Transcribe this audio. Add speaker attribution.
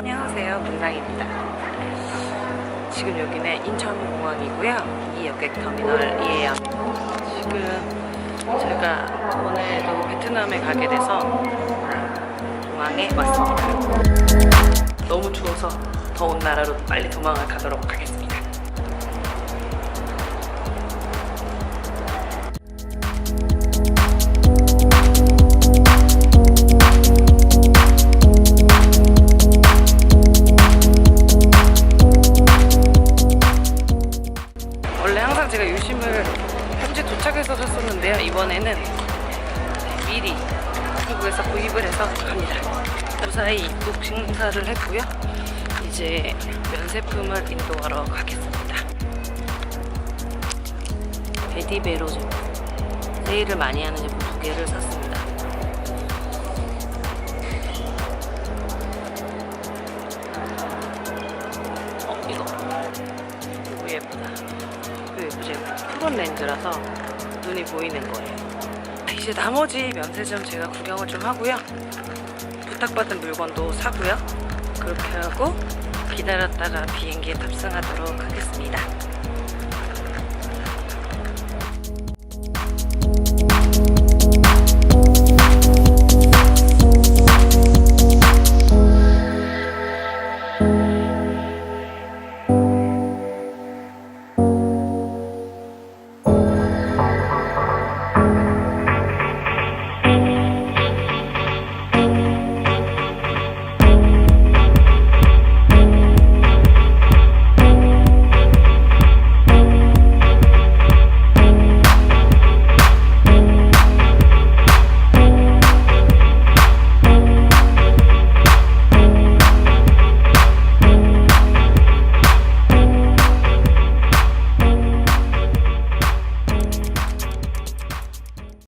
Speaker 1: 안녕하세요. 문상입니다. 지금 여기는 인천공항이고요. 이 여객 터미널이에요 지금 제가 오늘도 베트남에 가게 돼서 공항에 왔습니다. 너무 추워서 더운 나라로 빨리 도망을 가도록 하겠습니다 원래 항상 제가 유심을 현지 도착해서 샀었는데요. 이번에는 미리 한국에서 구입을 해서 갑니다. 무사히 입국 심사를 했고요. 이제 면세품을 인도하러 가겠습니다. 베디베로 제품. 세일을 많이 하는 제품 두 개를 샀습니다. 어, 이거. 이거 예쁘다. 푸른 렌즈라서 눈이 보이는 거예요. 이제 나머지 면세점 제가 구경을 좀 하고요. 부탁받은 물건도 사고요. 그렇게 하고 기다렸다가 비행기에 탑승하도록 하겠습니다.